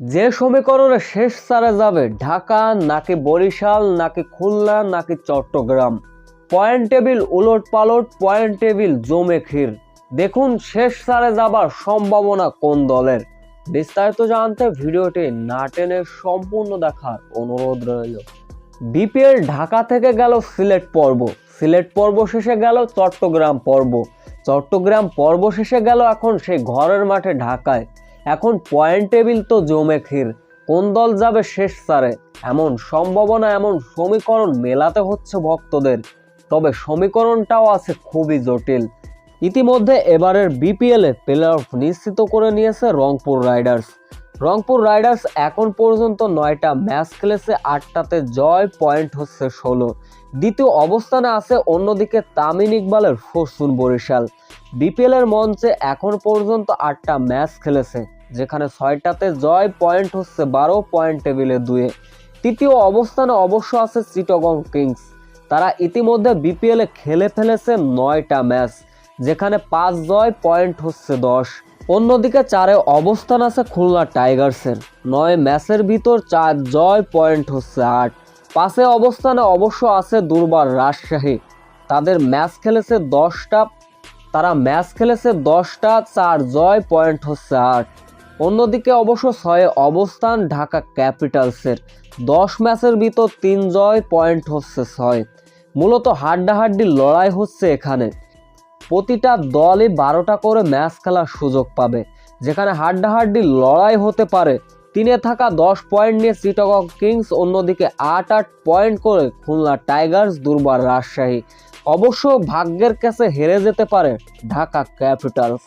যে সমীকরণে শেষ সারে যাবে, ঢাকা, নাকি বরিশাল, নাকি খুলনা, নাকি চট্টগ্রাম? পয়েন্ট টেবিল উলট পালট, পয়েন্ট টেবিল জমে ক্ষীর। দেখুন শেষ সারে যাবার সম্ভাবনা কোন দলের। বিস্তারিত জানতে ভিডিওটি না টেনে সম্পূর্ণ দেখার অনুরোধ রইল। বিপিএল ঢাকা থেকে গেল সিলেট পর্ব। সিলেট পর্ব শেষে গেল চট্টগ্রাম পর্ব। চট্টগ্রাম পর্ব শেষে গেল এখন সেই ঘরের মাঠে ঢাকায়। এখন পয়েন্ট টেবিল তো জমে ক্ষীর। কোন দল যাবে শেষ সারে? এমন সম্ভাবনা, এমন সমীকরণ মেলাতে হচ্ছে ভক্তদের। তবে সমীকরণটাও আছে খুবই জটিল। ইতিমধ্যে এবারের বিপিএলে প্লে অফ নিশ্চিত করে নিয়েছে রংপুর রাইডার্স। রংপুর রাইডার্স এখন পর্যন্ত নয়টা ম্যাচ খেলেছে, আটটাতে জয়, পয়েন্ট হচ্ছে ষোলো। দ্বিতীয় অবস্থানে আছে অন্যদিকে তামিন ইকবালের ফরচুন বরিশাল। বিপিএল এর মঞ্চে এখন পর্যন্ত আটটা ম্যাচ খেলেছে, যেখানে ছয়টাতে জয়, পয়েন্ট হচ্ছে বারো, পয়েন্ট টেবিলে দুয়ে। তৃতীয় অবস্থানে অবশ্য আছে চিটগং কিংস। তারা ইতিমধ্যে বিপিএলে খেলে ফেলেছে নয়টা ম্যাচ, যেখানে পাঁচ জয়, পয়েন্ট হচ্ছে দশ। অন্যদিকে চারে অবস্থান আছে খুলনা টাইগার্সের। নয় ম্যাচের ভিতর চার জয় পয়েন্ট হচ্ছে আট। পাশে অবস্থানে অবশ্য আছে দুর্বার রাজশাহী। তাদের ম্যাচ খেলেছে দশটা, তারা ম্যাচ খেলেছে দশটা, চার জয় পয়েন্ট হচ্ছে আট। অন্যদিকে অবশ্য ছয়ে অবস্থান ঢাকা ক্যাপিটালসের। দশ ম্যাচের ভিতর তিন জয় পয়েন্ট হচ্ছে ছয়। মূলত হাড্ডাহাড্ডি লড়াই হচ্ছে এখানে। প্রতিটা দলই বারোটা করে ম্যাচ খেলার সুযোগ পাবে। যেখানে হাড্ডাহাড্ডি লড়াই হতে পারে। তিনে থাকা দশ পয়েন্ট নিয়ে চিটাগং কিংস, অন্যদিকে আট আট পয়েন্ট করে খুলনা টাইগার্স দুর্বার রাজশাহী। অবশ্য ভাগ্যের কাছে হেরে যেতে পারে ঢাকা ক্যাপিটালস।